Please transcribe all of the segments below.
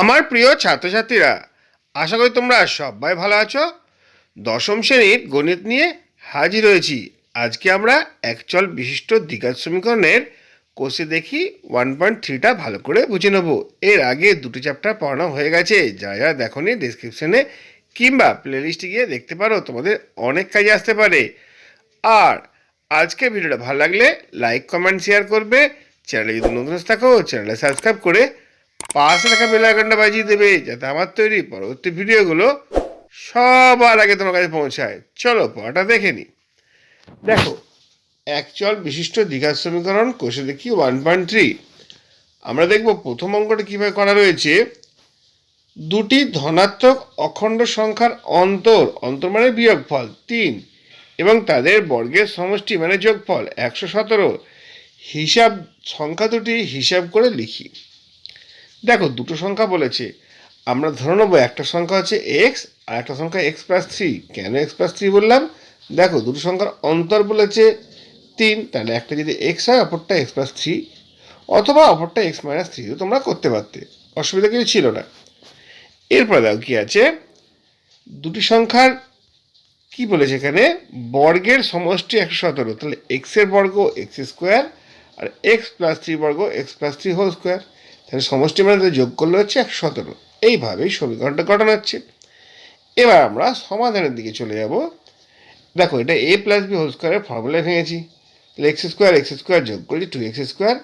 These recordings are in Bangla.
আমার প্রিয় ছাত্রছাত্রীরা, আশা করি তোমরা সবাই ভালো আছো। দশম শ্রেণির গণিত নিয়ে হাজির হয়েছি। আজকে আমরা একচল বিশিষ্ট দ্বিঘাত সমীকরণের কোষে দেখি ওয়ান পয়েন্ট থ্রিটা ভালো করে বুঝে নেব। এর আগে দুটো চ্যাপ্টার পড়ানো হয়ে গেছে যারা যারা দেখোনি ডিসক্রিপশনে কিংবা প্লেলিস্টে গিয়ে দেখতে পারো, তোমাদের অনেক কাজে আসতে পারে। আর আজকে ভিডিওটা ভালো লাগলে লাইক কমেন্ট শেয়ার করবে। চ্যানেলে যদি নতুন থাকো চ্যানেলে সাবস্ক্রাইব করে পাশে থাকা বেল আইকনটা বাজিয়ে দেবে, যাতে আমার তৈরি পরবর্তী ভিডিওগুলো সবার আগে তোমার কাছে পৌঁছায়। চলো পড়াটা দেখে নি। দেখো একচল বিশিষ্ট দ্বিঘাত সমীকরণ, কোষে দেখি ওয়ান পয়েন্ট থ্রি আমরা দেখব প্রথম অঙ্কটা কীভাবে করা রয়েছে। দুটি ধনাত্মক অখণ্ড সংখ্যার অন্তর অন্তর মানে বিয়োগফল, তিন। এবং তাদের বর্গের সমষ্টি মানে যোগফল, একশো সতেরো। হিসাব, সংখ্যা দুটি হিসাব করে লিখি। দেখো, দুটো সংখ্যা বলেছে। আমরা ধরে নেব একটা সংখ্যা হচ্ছে এক্স আর একটা সংখ্যা এক্স প্লাস থ্রি কেন এক্স প্লাস থ্রি বললাম? দেখো, দুটো সংখ্যার অন্তর বলেছে তিন, তাহলে একটা যদি এক্স হয়, অপরটা এক্স প্লাস থ্রি অথবা অপরটা এক্স মাইনাস থ্রি তোমরা করতে পারতে। অসুবিধা কিছু ছিল না। এরপরে দেখো কী আছে? দুটি সংখ্যার কি বলেছে এখানে? বর্গের সমষ্টি একশো সতেরো। তাহলে এক্সের বর্গ এক্স স্কোয়ার আর এক্স প্লাস থ্রি বর্গ x plus three whole square তাহলে সমষ্টি মানে যোগ করলে হচ্ছে একশো সতেরো। এইভাবেই সমীকরণটা গঠন হচ্ছে এবার আমরা সমাধানের দিকে চলে যাব। দেখো, এটা এ প্লাস বি হোল স্কোয়ারের ফর্মুলায় ভেঙেছি। তাহলে এক্স স্কোয়ার এক্স স্কোয়ার যোগ করছি টু এক্স স্কোয়ার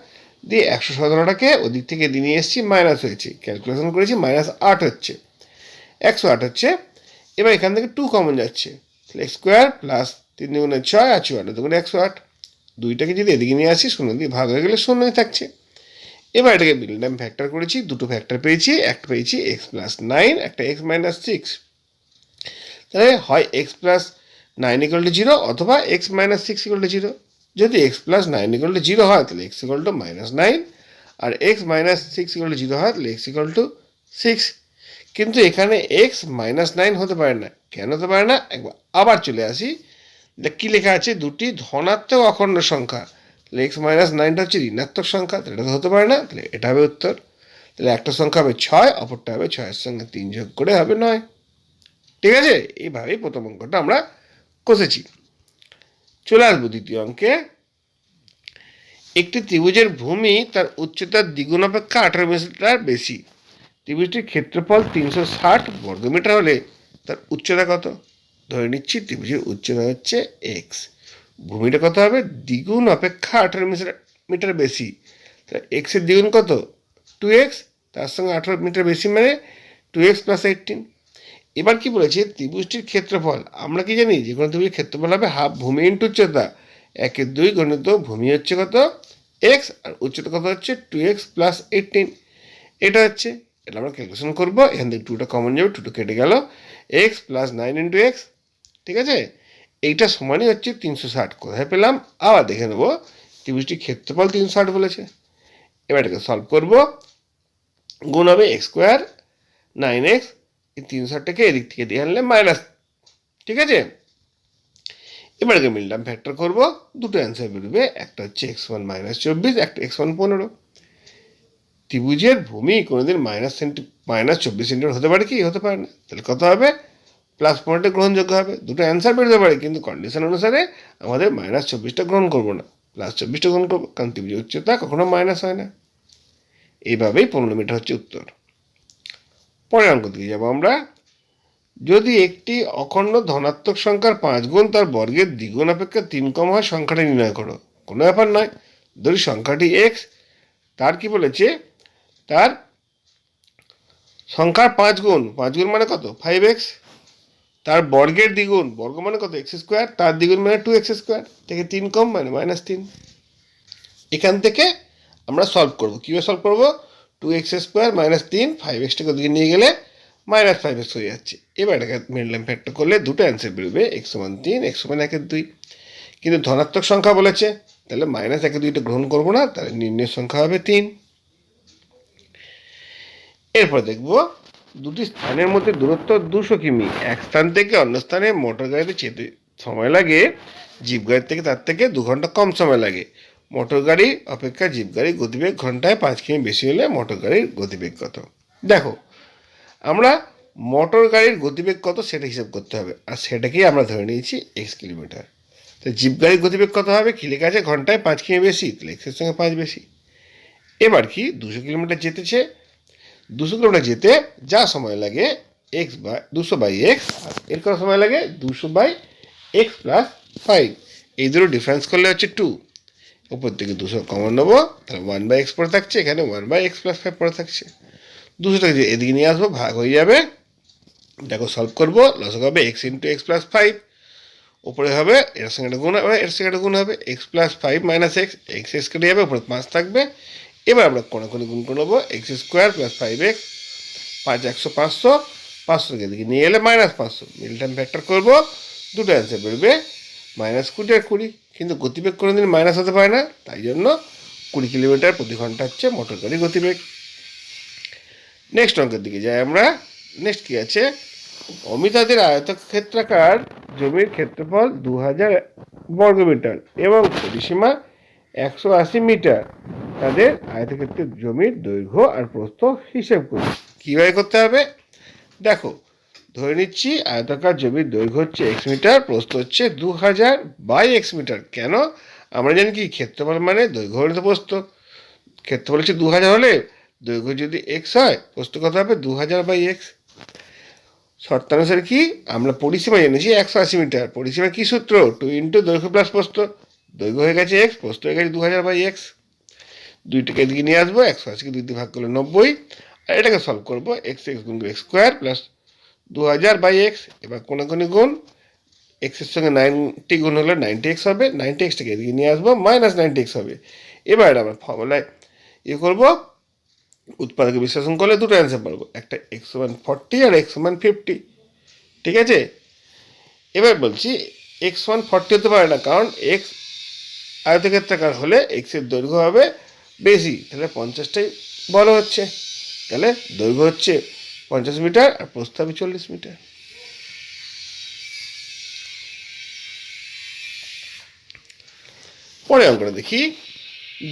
দিয়ে একশো সতেরোটাকে ওদিক থেকে দিয়ে নিয়ে এসেছি মাইনাস হয়েছে। ক্যালকুলেশন করেছি মাইনাস আট হচ্ছে। একশো আট হচ্ছে। এবার এখান থেকে টু কমন যাচ্ছে। তাহলে এক্স স্কোয়ার প্লাস তিন দুগুণে ছয় আর চুয়ান্ন দুগুণে একশো আট। দুইটাকে যদি এদিকে নিয়ে আসি, শূন্য দিয়ে ভাগ হয়ে গেলে শূন্যই থাকছে। এবার এটাকে টাইম ফ্যাক্টর করেছি, দুটো ফ্যাক্টর পেয়েছি, একটা পেয়েছি এক্স প্লাস নাইন একটা এক্স মাইনাস সিক্স তাহলে হয় x plus nine equal to zero অথবা x minus six equal to zero যদি x plus nine equal to zero হয়, তাহলে x equal to minus nine R x minus six equal to zero হয়, তাহলে এক্স ইকুয়াল টু সিক্স কিন্তু এখানে এক্স মাইনাস নাইন হতে পারে না। কেন হতে পারে না? একবার আবার চলে আসি। কী লেখা আছে? দুটি ধনাত্মক অখণ্ড সংখ্যা। এক্স মাইনাস নাইনটা হচ্ছে ঋণাত্মক সংখ্যা, তাহলে এটা হতে পারে না, তাহলে এটা হবে উত্তর। তাহলে একটা সংখ্যা হবে ছয়, অপরটা হবে ছয়ের সঙ্গে তিন যোগ করে হবে নয়। ঠিক আছে? এইভাবেই প্রথম অঙ্কটা আমরা কষেছি। চলে আসব দ্বিতীয় অঙ্কে। একটি ত্রিভুজের ভূমি তার উচ্চতার দ্বিগুণ অপেক্ষা আঠারো মিটার বেশি। ত্রিভুজটির ক্ষেত্রফল তিনশো ষাট বর্গমিটার হলে তার উচ্চতা কত? ধরে নিচ্ছি, ত্রিভুজের উচ্চতা হচ্ছে এক্স ভূমিটা কত হবে? দ্বিগুণ অপেক্ষা আঠেরো মিটার মিটার বেশি। তা এক্সের দ্বিগুণ কত? টু এক্স তার সঙ্গে আঠেরো মিটার বেশি মানে টু এক্স প্লাস এইটিন এবার কি বলেছে? ত্রিভুজটির ক্ষেত্রফল। আমরা কি জানি? যে কোনো ত্রিভুজের ক্ষেত্রফল হবে হাফ ভূমি ইন্টু উচ্চতা একের দুই গণিত ভূমি হচ্ছে কত? এক্স আর উচ্চতা কত হচ্ছে? টু এক্স প্লাস এইটিন এটা হচ্ছে, এটা আমরা ক্যালকুলেশন করব। এখান থেকে টুটা কমন যাবে টুটো কেটে গেল। X plus nine into x ঠিক আছে? এইটা সমানই হচ্ছে তিনশো ষাট কোথায় পেলাম। আবার দেখে নেব ত্রিভুজটির ক্ষেত্রফল তিনশো ষাট বলেছে। এবার এটাকে সলভ করব। গুণ হবে এক্স স্কোয়ার নাইন এক্স এই তিনশো ষাটটাকে এদিক থেকে দিয়ে আনলে মাইনাস ঠিক আছে? এবার একে মিললাম ফ্যাক্টর করব। দুটো অ্যান্সার বেরোবে। একটা হচ্ছে এক্স ওয়ান মাইনাস চব্বিশ, একটা এক্স ওয়ান পনেরো। ত্রিভুজের ভূমি কোনোদিন মাইনাস সেন্টি মাইনাস চব্বিশ সেন্টিমিটার হতে পারে কি? হতে পারে না। তাহলে কত হবে? প্লাস পনেরোটা গ্রহণযোগ্য হবে। দুটো অ্যান্সার বেরোতে পারে, কিন্তু কন্ডিশন অনুসারে আমাদের মাইনাস চব্বিশটা গ্রহণ করব না। প্লাস চব্বিশটা গ্রহণ করব, কারণ ত্রিভুজের উচ্চতা কখনো মাইনাস হয় না। এইভাবেই পনেরো মিটার হচ্ছে উত্তর। পরের অঙ্ক দিকে যাব আমরা। যদি একটি অখণ্ড ধনাত্মক সংখ্যার পাঁচ গুণ তার বর্গের দ্বিগুণ অপেক্ষা তিন কম হয়, সংখ্যাটা নির্ণয় করো। কোনো ব্যাপার নয়। ধরি সংখ্যাটি এক্স তার কি বলেছে? তার সংখ্যার পাঁচ গুণ। পাঁচ গুণ মানে কত? ফাইভ এক্স তার বর্গের দ্বিগুণ, বর্গ মানে কত? এক্স স্কোয়ার তার দ্বিগুণ মানে টু এক্স স্কোয়ার থেকে তিন কম মানে মাইনাস তিন। এখান থেকে আমরা সলভ করব। কীভাবে সলভ করব? টু এক্স স্কোয়ার মাইনাস তিন ফাইভ এক্সটাকে ওদিকে নিয়ে গেলে মাইনাস ফাইভ এক্স হয়ে যাচ্ছে। এবার এটাকে মিডলাম ফ্যাক্টর করলে দুটো অ্যান্সার বেরোবে এক্স সমান তিন এক্স সমান একের দুই। কিন্তু ধনাত্মক সংখ্যা বলেছে, তাহলে মাইনাস একের দুইটা গ্রহণ করব না, তাহলে নির্ণয়ের সংখ্যা হবে তিন। এরপর দেখব দুটি স্থানের মধ্যে দূরত্ব দুশো কিমি। এক স্থান থেকে অন্য স্থানে মোটর গাড়িতে যেতে সময় লাগে, জিপ গাড়ি থেকে তার থেকে দু ঘণ্টা কম সময় লাগে। মোটর গাড়ি অপেক্ষা জিপ গাড়ির গতিবেগ ঘন্টায় পাঁচ কিমি বেশি হলে মোটর গাড়ির গতিবেগ কত? দেখো, আমরা মোটর গাড়ির গতিবেগ কত সেটা হিসাব করতে হবে, আর সেটাকেই আমরা ধরে নিয়েছি এক্স কিলোমিটার। তো জিপ গাড়ির গতিবেগ কত হবে? কি লেখা আছে? ঘন্টায় পাঁচ কিমি বেশি তাহলে এক্সের সঙ্গে পাঁচ বেশি। এবার কি দুশো কিলোমিটার যেতেছে? দুশো কিলোমিটার যেতে যা সময় লাগে এক্স বাই দুশো বাই এক্স আর এর কত সময় লাগে? দুশো বাই এক্স প্লাস ফাইভ এই দুটো ডিফারেন্স করলে হচ্ছে টু উপর থেকে দুশো কমন নেব, তাহলে ওয়ান বাই এক্স পড়ে থাকছে, এখানে one by x plus five পড়ে থাকছে। দুশোটাকে যে এদিকে নিয়ে আসব, ভাগ হয়ে যাবে। দেখো সলভ করব লসক হবে x into x plus five উপরে হবে, এর সঙ্গে গুণ হবে, এর সঙ্গে গুণ হবে x plus five minus x x x কেটে যাবে, উপরে পাঁচ থাকবে। এবার আমরা কোনাকুনি গুণ করে নেব x square plus five x পাঁচ একশো পাঁচশো পাঁচশো থেকে দিকে নিয়ে এলে মাইনাস পাঁচশো। মিল টাইম ফ্যাক্টর করব, দুটো অ্যান্সার বেরোবে মাইনাস কুড়ি আর কুড়ি। কিন্তু গতিবেগ কোনো দিন মাইনাস হতে পারে না, তাই জন্য কুড়ি কিলোমিটার প্রতি ঘণ্টা হচ্ছে মোটর গাড়ির গতিবেগ। নেক্সট অঙ্কের দিকে যাই আমরা নেক্সট কী আছে? অমিতাদের আয়তক্ষেত্রাকার জমির ক্ষেত্রফল দু হাজার বর্গমিটার এবং পরিসীমা একশো আশি মিটার। তাদের আয়তক্ষেত্রের জমির দৈর্ঘ্য আর প্রস্থ হিসেব করি কীভাবে করতে হবে? দেখো, ধরে নিচ্ছি আয়তাকার জমির দৈর্ঘ্য হচ্ছে এক্স মিটার, প্রস্থ হচ্ছে দু হাজার বাই এক্স মিটার। কেন? আমরা জানি কি, ক্ষেত্রফল মানে দৈর্ঘ্য হলে তো প্রস্থ। ক্ষেত্রফল হচ্ছে দু হাজার হলে দৈর্ঘ্য যদি এক্স হয়, প্রস্থ কত হবে? দু হাজার বাই এক্স শর্তানুসারে কি? আমরা পরিসীমা জেনেছি একশো আশি মিটার। পরিসীমা কী সূত্র? টু ইন্টু দৈর্ঘ্য প্লাস প্রস্থ। দৈর্ঘ্য হয়ে গেছে এক্স প্রস্থ হয়ে গেছে দু হাজার বাই এক্স দুইটাকে এদিকে নিয়ে আসব, একশো আশিকে দুই ভাগ করলে নব্বই, আর এটাকে সলভ করব এক্স এক্স গুণ এক্স স্কোয়ার প্লাস দু হাজার বাই এক্স এবার কোনো কোনো গুণ এক্সের সঙ্গে নাইনটি গুণ হলে নাইনটি এক্স হবে নাইনটি এক্সটাকে এদিকে নিয়ে আসব মাইনাস নাইনটি এক্স হবে। এবার এটা আমরা ফর্মুলায় ইয়ে করব, উৎপাদক বিশ্লেষণ করলে দুটো অ্যান্সার পারব একটা এক্স ওয়ান ফর্টি আর এক্স ওয়ান ফিফটি ঠিক আছে? এবার বলছি এক্স ওয়ান ফর্টি হতে পারে না, কারণ এক্স আয়তক্ষেত্রাকার হলে এক্সের দৈর্ঘ্য হবে বেশি, তাহলে পঞ্চাশটাই বড় হচ্ছে। তাহলে দৈর্ঘ্য হচ্ছে পঞ্চাশ মিটার আর প্রস্থ হবে চল্লিশ মিটার। পরে অঙ্কটা দেখি।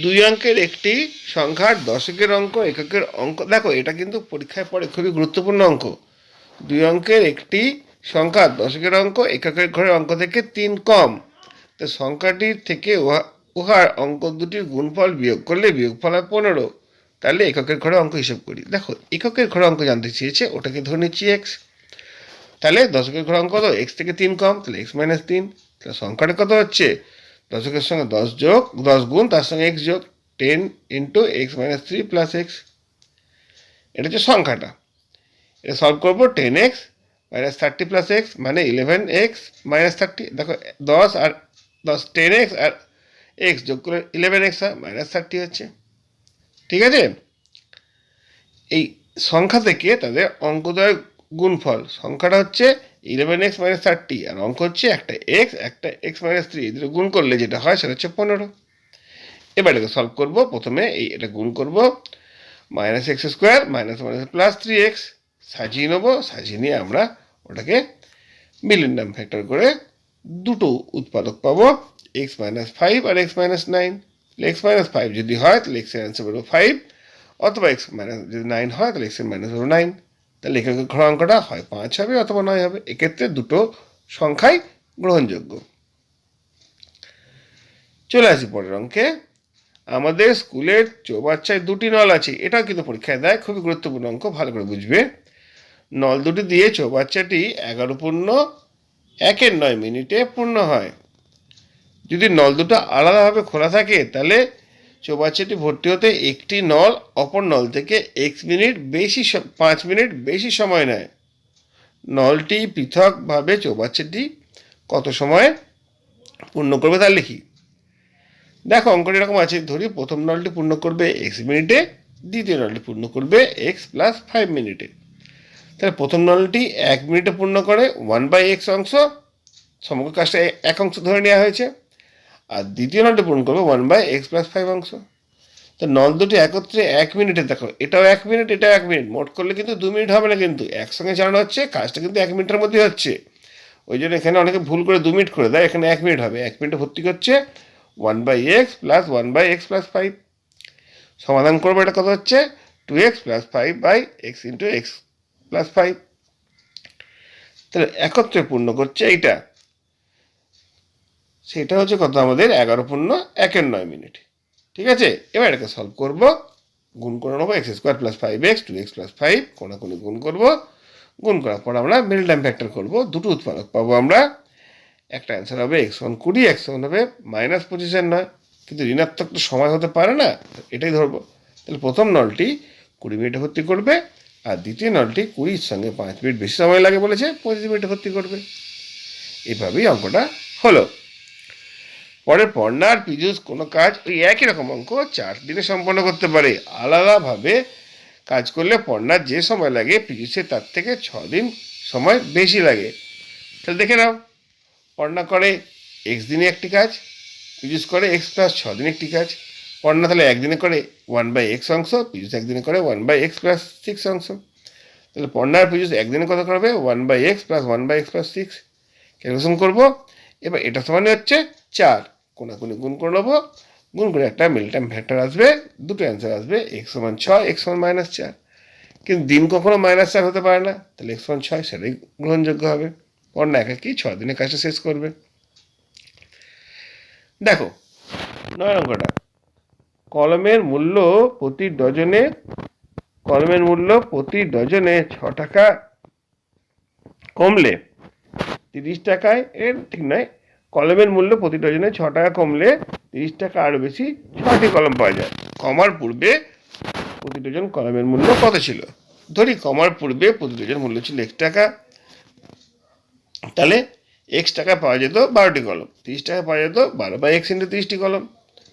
দুই অঙ্কের একটি সংখ্যার দশকের অঙ্ক, এককের অঙ্ক। দেখো, এটা কিন্তু পরীক্ষায় পড়ে খুবই গুরুত্বপূর্ণ অঙ্ক। দুই অঙ্কের একটি সংখ্যা দশকের অঙ্ক, এককের ঘরের অঙ্ক থেকে তিন কম। তো সংখ্যাটির থেকে উহার অঙ্ক দুটির গুণফল বিয়োগ করলে বিয়োগফল হয় পনেরো। তাহলে এককের ঘরে অঙ্ক হিসেব করি। দেখো, এককের ঘরে অঙ্ক জানতে চেয়েছে, ওটাকে ধরে নিচ্ছি এক্স তাহলে দশকের ঘরে অঙ্ক কত? এক্স থেকে তিন কম, তাহলে এক্স মাইনাস তিন। তাহলে সংখ্যাটা কত হচ্ছে? দশকের সঙ্গে দশ যোগ, দশ গুণ, তার সঙ্গে এক্স যোগ। Ten into x minus three plus x এটা হচ্ছে সংখ্যাটা। এটা সলভ করব ten x minus thirty plus x মানে ইলেভেন এক্স মাইনাস থার্টি দেখো, দশ আর দশ টেন এক্স আর এক্স যোগ করে ইলেভেন এক্স হয় মাইনাস থার্টি হচ্ছে। ঠিক আছে? এই সংখ্যা থেকে তাদের অঙ্কদয় গুণফল, সংখ্যাটা হচ্ছে ইলেভেন এক্স মাইনাস থার্টি আর অঙ্ক হচ্ছে একটা এক্স একটা এক্স মাইনাস থ্রি এই দুটো গুণ করলে যেটা হয় সেটা হচ্ছে পনেরো। এবার এটাকে সলভ করব, প্রথমে এই এটা গুণ করব minus x square minus minus plus three x সাজিয়ে নেব, সাজিয়ে নিয়ে আমরা ওটাকে মিলিয়ন নাম ফ্যাক্টর করে দুটো উৎপাদক পাবো। এক্স মাইনাস ফাইভ আর x minus nine x minus five যদি হয়, তাহলে এক্সের অ্যান্সার বেরো ফাইভ অথবা এক্স মাইনাস যদি নাইন হয়, তাহলে এক্সের মাইনাস বেরো নাইন তাহলে এখানে ঘর অঙ্কটা হয় পাঁচ হবে অথবা নয় হবে। এক্ষেত্রে দুটো সংখ্যাই গ্রহণযোগ্য। চলে আসি পরের অঙ্কে। আমাদের স্কুলের চৌবাচ্চায় দুটি নল আছে। এটাও কিন্তু পরীক্ষায় দেয়। খুবই গুরুত্বপূর্ণ অঙ্ক, ভালো করে বুঝবে। নল দুটি দিয়ে চৌবাচ্চাটি এগারো পূর্ণ, একের নয় মিনিটে পূর্ণ হয়। যদি নল দুটো আলাদাভাবে খোলা থাকে, তাহলে চৌবাচ্চাটি ভর্তি হতে একটি নল অপর নল থেকে এক্স মিনিট বেশি পাঁচ মিনিট বেশি সময় নেয়। নলটি পৃথকভাবে চৌবাচ্চাটি কত সময় পূর্ণ করবে তা লিখি। দেখো, অঙ্কটি এরকম আছে, ধরি প্রথম নলটি পূর্ণ করবে এক্স মিনিটে, দ্বিতীয় নলটি পূর্ণ করবে এক্স প্লাস ফাইভ মিনিটে। তাহলে প্রথম নলটি এক মিনিটে পূর্ণ করে ওয়ান বাই এক্স অংশ, সমগ্র কাজটা এক অংশ ধরে নেওয়া হয়েছে। আর দ্বিতীয় নলটি পূরণ করবে one by x plus five অংশ। তো নল দুটি একত্রে এক মিনিটে দেখো, এটাও এক মিনিট এটাও এক মিনিট মোট করলে কিন্তু দু মিনিট হবে না কিন্তু। একসঙ্গে চালানো হচ্ছে, কাজটা কিন্তু এক মিনিটের মধ্যে হচ্ছে। ওই জন্য এখানে অনেকে ভুল করে দু মিনিট করে দেয়, এখানে এক মিনিট হবে। এক মিনিটে ভর্তি করছে one by x plus one by x plus five সমাধান করব এটা কত হচ্ছে? Two x plus five by x into x plus five তাহলে একত্রে পূর্ণ করছে এইটা। সেটা হচ্ছে কত আমাদের এগারো পূর্ণ একের নয় মিনিট। ঠিক আছে? এবার এটাকে সলভ করব। গুণ করে নেব x square plus five x two x plus five কোনাকুনি গুণ করব। গুণ করার পর আমরা মিডল টাইম ফ্যাক্টর করব। দুটো উৎপাদক পাবো আমরা। একটা অ্যান্সার হবে এক্স ওয়ান কুড়ি এক্স ওয়ান হবে মাইনাস পঁচিশের নয়। কিন্তু ঋণাত্মক তো সময় হতে পারে না, এটাই ধরবো। তাহলে প্রথম নলটি কুড়ি মিনিটে ভর্তি করবে আর দ্বিতীয় নলটি কুড়ির সঙ্গে পাঁচ মিনিট বেশি সময় লাগে বলেছে, পঁচিশ মিনিটে ভর্তি করবে। এভাবেই অঙ্কটা হলো। পরের পর্ণা আর পিজুস কোনো কাজ ওই একই রকম অঙ্ক চার দিনে সম্পন্ন করতে পারে। আলাদাভাবে কাজ করলে পর্ণার যে সময় লাগে পিজুসের তার থেকে ছ দিন সময় বেশি লাগে। তাহলে দেখে নাও পর্ণা করে এক্স দিনে একটি কাজ পিজুস করে এক্স প্লাস ছ দিনে একটি কাজ। পর্ণা তাহলে একদিনে করে ওয়ান বাই এক্স অংশ পিজুস একদিনে করে one by x plus six অংশ। তাহলে পর্ণা আর পিজুস একদিনে কত করবে? One by x plus one by x plus six calculation করব? এবার এটা সমান হচ্ছে চার। কোনাকুনি গুণ করে নেব? গুণ করে একটা মিল টাইম ফ্যাক্টর আসবে, দুটো অ্যান্সার আসবে এক্স সমান ছয় এক্স সমান মাইনাস চার। কিন্তু দিন কখনো মাইনাস চার হতে পারে না, তাহলে এক্স সমান ছয় সেটাই গ্রহণযোগ্য হবে। অন্য একাকি ছ দিনে কাজটা শেষ করবে। দেখো, নয় অঙ্কটা কলমের মূল্য প্রতি ডজনে, কলমের মূল্য প্রতি ডজনে ছ টাকা কমলে তিরিশ টাকায়, এর ঠিক নয় কলমের মূল্য প্রতি ডজনে ছ টাকা কমলে তিরিশ টাকা আরও বেশি ছটি কলম পাওয়া যায়। কমার পূর্বে প্রতি ডজন কলমের মূল্য কত ছিল? ধরি কমার পূর্বে প্রতি ডজন মূল্য ছিল এক টাকা। তাহলে এক্স টাকা পাওয়া যেত বারোটি কলম। তিরিশ টাকা পাওয়া যেত বারো বাই এক্স ইন্টু তিরিশটি কলম।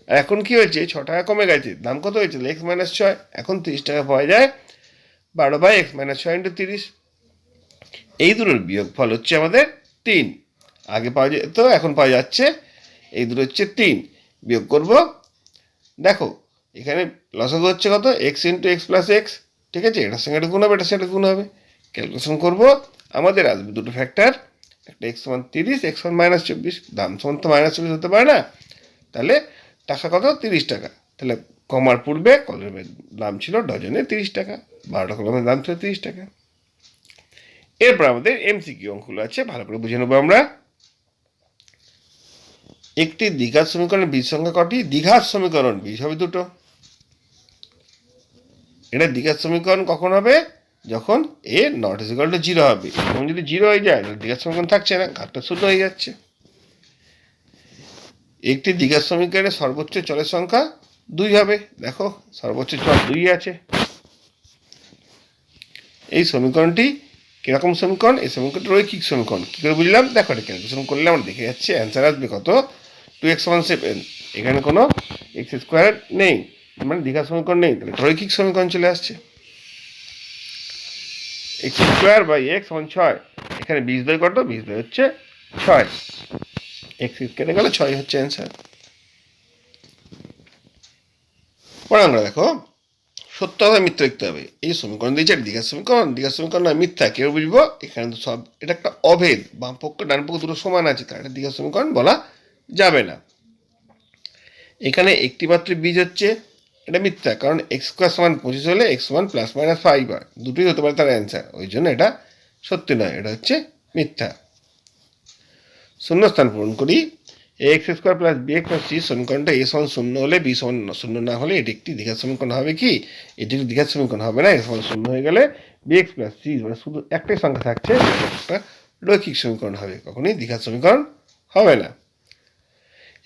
আর এখন কি হয়েছে? ছ টাকা কমে গেছে। দাম কত হয়েছে? এক্স মাইনাস ছয়। এখন তিরিশ টাকা পাওয়া যায় বারো বাই এক্স মাইনাস ছয় ইন্টু তিরিশ। এই দুটোর বিয়োগ ফল হচ্ছে আমাদের তিন। আগে পাওয়া যেত এখন পাওয়া যাচ্ছে, এই দুটো হচ্ছে তিন। বিয়োগ করব, দেখো, এখানে লসাগু হচ্ছে কত? X into x plus x ঠিক আছে? এটার সঙ্গে গুণ হবে, এটার সঙ্গে গুণ হবে। ক্যালকুলেশন করব, আমাদের আসবে দুটো ফ্যাক্টর একটা এক্স সমান তিরিশ এক্স সমান মাইনাস চব্বিশ। দাম সমান তো মাইনাস চব্বিশ হতে পারে না। তাহলে টাকা কত? তিরিশ টাকা। তাহলে কমার পূর্বে কলমের দাম ছিল ডজনে তিরিশ টাকা, বারোটা কলমের দাম ছিল তিরিশ টাকা। এরপর আমাদের এমসিকিউ অঙ্কগুলো আছে, ভালো করে বুঝে নেব আমরা। একটি দ্বিঘাত সমীকরণের বীজ সংখ্যা কটি? দ্বিঘাত সমীকরণ বীজ হবে দুটো। এটা দ্বিঘাত সমীকরণ কখন হবে? যখন a not is to zero হবে। এবং যদি জিরো হয়ে যায়, তাহলে দ্বিঘাত সমীকরণ থাকছে না ঘাটটা শূন্য হয়ে যাচ্ছে। একটি দ্বিঘাত সমীকরণের সর্বোচ্চ চলের সংখ্যা দুই হবে। দেখো, সর্বোচ্চ চল দুই আছে। এই সমীকরণটি কীরকম সমীকরণ? এই সমীকরণটি রৈখিক সমীকরণ। কী করে বুঝলাম? দেখো, এটা ক্যালকুলেশন করলে আমরা দেখে যাচ্ছে অ্যান্সার আসবে কত? টু এক্স ওয়ান সেভেন এখানে কোনো এক্স স্কোয়ার নেই। মানে দীঘা সমীকরণ নেই। তাহলে রৈখিক সমীকরণ চলে আসছে। X square by x one ছয়। এখানে বিশ দই কত বিশ দই হচ্ছে ছয়। এক্স কেটে গেলে ছয় হচ্ছে অ্যান্সার পরে আমরা দেখো, সত্য হবে মিথ্যা লিখতে হবে। এই সমীকরণ দিয়েছে দীঘার সমীকরণ। দীঘার সমীকরণ নয়, মিথ্যা। কেউ বুঝব? এখানে তো সব, এটা একটা অভেদ। বাম পক্ষ ডান পক্ষ দুটো সমান আছে। তার এটা দীঘার সমীকরণ বলা যাবে না। এখানে একটি মাত্র বীজ হচ্ছে এটা মিথ্যা, কারণ এক্স স্কোয়ার সমান পঁচিশ হলে x one plus minus five হয়। দুটোই হতে পারে তার অ্যান্সার ওই জন্য এটা সত্যি নয়, এটা হচ্ছে মিথ্যা। শূন্যস্থান পূরণ করি। X square plus b x plus c সমীকরণটা এ সমান শূন্য হলে বি সমান শূন্য না হলে এটি একটি দীঘার সমীকরণ হবে কি? এটি একটি দীঘার সমীকরণ হবে না এ সমান শূন্য হয়ে গেলে বি এক্স প্লাস সি মানে শুধু একটাই সংখ্যা থাকছে, একটা রৈখিক সমীকরণ হবে, কখনোই দীঘার সমীকরণ হবে না।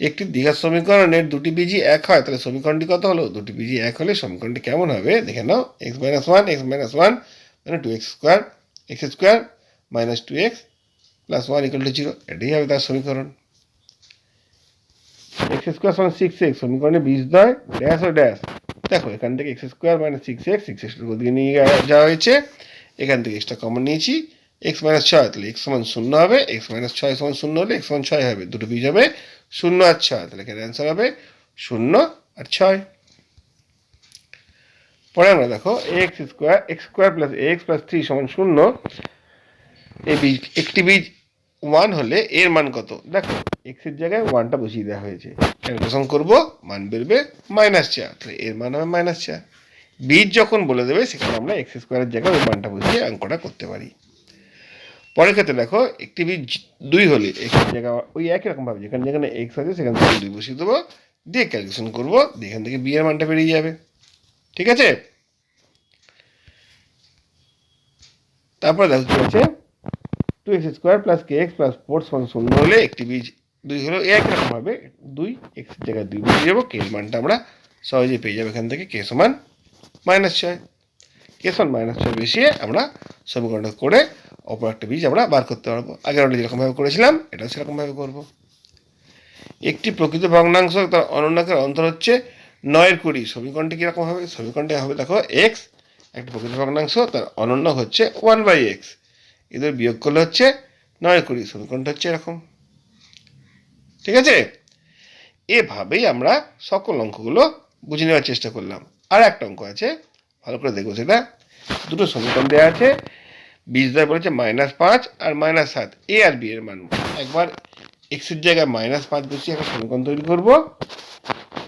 একটি দীঘার সমীকরণের দুটি বীজই এক হয়, তাহলে সমীকরণটি কত হলো? দুটি বীজই এক হলে সমীকরণটি কেমন হবে? দেখে নাও x minus one x minus one মানে two x square x square minus two x plus one equal to zero এটাই হবে তার সমীকরণ। এক্স স্কোয়ার সমান সিক্স এক্স সমীকরণে বীজ দয় ড্যাশ ও ড্যাশ দেখো, এখান থেকে x square minus six x six x দিকে নিয়ে যাওয়া হয়েছে, এখান থেকে এক্সটা কমন নিয়েছি। এক্স মাইনাস ছয় তাহলে এক্স সমান শূন্য হবে এক্স মাইনাস ছয় সমান শূন্য হলে এক্স সমান ছয় হবে, দুটো বীজ হবে শূন্য আর ছয়, তাহলে এখানে অ্যান্সার হবে শূন্য আর ছয়। পরে আমরা দেখো x square x square plus x plus three সমান শূন্য, এই বীজ, একটি বীজ ওয়ান হলে এর মান কত? দেখো এক্সের জায়গায় ওয়ানটা বসিয়ে দেওয়া হয়েছে। ক্যালকুলেশন করব, মান বেরবে মাইনাস চার, তাহলে এর মান হবে মাইনাস চার। বীজ যখন বলে দেবে, সেখানে আমরা এক্স স্কোয়ারের জায়গায় ওই মানটা বসিয়ে অঙ্কটা করতে পারি। পরের ক্ষেত্রে দেখো, একটি বীজ দুই হলে এক্স জায়গা ওই একই রকম ভাবে, যেখানে যেখানে এক্স আছে, সেখান থেকে দুই বসিয়ে দেবো, দিয়ে ক্যালকুলেশন করব, দিয়ে এখান থেকে বিয়ের মানটা বেরিয়ে যাবে। ঠিক আছে? তারপরে দেখো কি আছে? Two x square plus k x plus four সমান শূন্য হলে একটি বীজ দুই হলো একই রকম ভাবে দুই এক্স জায়গায় দুই বসিয়ে যাব কে মানটা আমরা সহজেই পেয়ে যাব এখান থেকে কে সমান মাইনাস ছয়। কে সমান মাইনাস ছয় বসিয়ে আমরা সমীকরণটা করে অপর একটা বীজ আমরা বার করতে পারব। আগের আমরা যেরকমভাবে করেছিলাম, এটাও সেরকমভাবে করব। একটি প্রকৃত ভগ্নাংশ তার অনন্যাকের অন্তর হচ্ছে নয়ের কুড়ি। সমীকরণটি কীরকম হবে? সমীকরণটি হবে, দেখো এক্স একটি প্রকৃত ভগ্নাংশ, তার অনন্য হচ্ছে ওয়ান বাই এক্স এদের বিয়োগ করলে হচ্ছে নয়ের কুড়ি। সমীকরণটা হচ্ছে এরকম। ঠিক আছে? এভাবেই আমরা সকল অঙ্কগুলো বুঝে নেওয়ার চেষ্টা করলাম। আর একটা অঙ্ক আছে, ভালো করে দেখব সেটা। দুটো সমীকরণ দেওয়া আছে বীজ দ্বয় বলেছে মাইনাস পাঁচ আর মাইনাস সাত। এ আর বি এর মান। একবার এক্সের জায়গায় মাইনাস পাঁচ বসিয়ে একটা সমীকরণ তৈরি করব।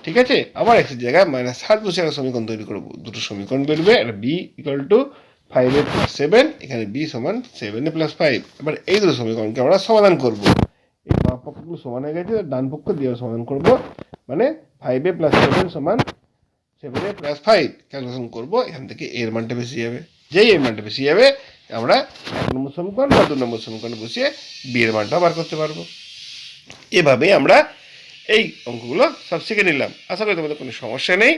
ঠিক আছে? আবার এক্সের জায়গায় মাইনাস সাত বসিয়ে একটা সমীকরণ তৈরি করব। দুটো সমীকরণ বেরবে। আর b equal to five a plus seven এখানে বি সমান সেভেন এ প্লাস ফাইভ এবার এই দুটো সমীকরণকে আমরা সমাধান করব। এই বাম পক্ষগুলো সমান হয়ে গেছে, ডান পক্ষ দিয়ে সমাধান করব। মানে ফাইভ এ প্লাস সেভেন সমান seven a plus five calculation করব। এখান থেকে এর মানটা বেশি যাবে। যেই এর মানটা বেশি যাবে আমরা এক নম্বর সমীকরণ বা দু নম্বর সমীকরণ বসিয়ে বিয়ের মানটা বার করতে পারব। এভাবেই আমরা এই অঙ্কগুলো সব শিখে নিলাম। আশা করি তোমাদের কোনো সমস্যা নেই।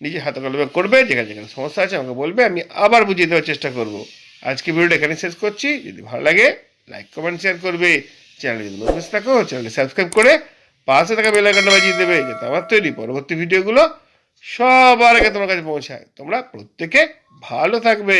নিজে হাতে কলমে করবে, যেখানে যেখানে সমস্যা আছে আমাকে বলবে, আমি আবার বুঝিয়ে দেওয়ার চেষ্টা করব। আজকে ভিডিওটা এখানে শেষ করছি। যদি ভালো লাগে লাইক কমেন্ট শেয়ার করবে। চ্যানেলে যদি নতুন থাকো, চ্যানেলটি সাবস্ক্রাইব করে পাশে থাকা বেল আইকনটা বাজিয়ে দেবে, যাতে আমার তৈরি পরবর্তী ভিডিওগুলো সবার আগে তোমার কাছে পৌঁছায়। তোমরা প্রত্যেকে ভালো থাকবে।